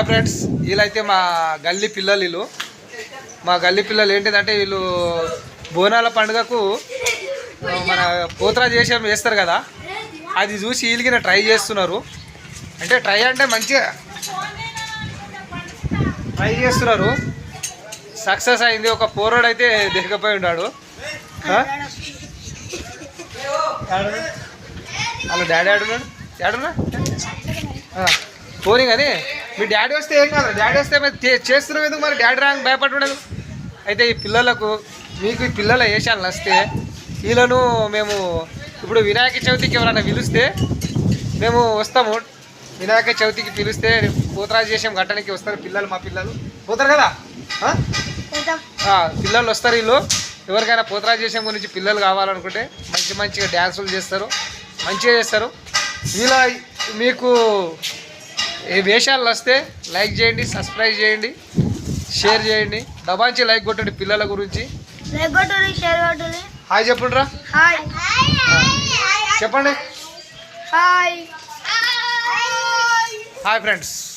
Hi friends వీళ్ళైతే మా గల్లీ పిల్లలు వీళ్ళు మా గల్లీ పిల్లలు ఏంటిదంటే వీళ్ళు బోనాల పండుగకు మన పోతరా చేసే చేస్తారు కదా అది చూసి వీళ్ళకి ట్రై చేస్తున్నారు అంటే ట్రై అంటే మంచిగా ట్రై చేస్తున్నారు సక్సెస్ అయింది ఒక పోరాడు అయితే దిగపోయి ఉన్నాడు ఆ? వాళ్ళ డాడీ ఆడున్నాడు ఆడున్నా పోనీ కానీ మీ డాడీ వస్తే ఏం కాదు. డాడీ వస్తే చేస్తున్నాం ఎందుకు మరి? డాడీ రాంగ్ భయపడుండదు అయితే ఈ పిల్లలకు మీకు ఈ పిల్లల వేషాలు వస్తే వీళ్ళను మేము ఇప్పుడు వినాయక చవితికి ఎవరైనా పిలిస్తే మేము వస్తాము. వినాయక చవితికి పిలిస్తే పోతరాజు చేసాం గట్టడానికి వస్తారు పిల్లలు మా పిల్లలు. పోతారు కదా? పిల్లలు వస్తారు వీళ్ళు. ఎవరికైనా పోతరాజు చేసాం గురించి పిల్లలు కావాలనుకుంటే మంచి మంచిగా డ్యాన్సులు చేస్తారు. మంచిగా చేస్తారు. వీళ్ళ మీకు ఏ వేషాలు వస్తే లైక్ చేయండి సబ్స్క్రైబ్ చేయండి షేర్ చేయండి. దబాంచి లైక్ కొట్టండి పిల్లల గురించి. హాయ్ చెప్పుండ్రా. హాయ్. చెప్పండి. హాయ్. Hi friends.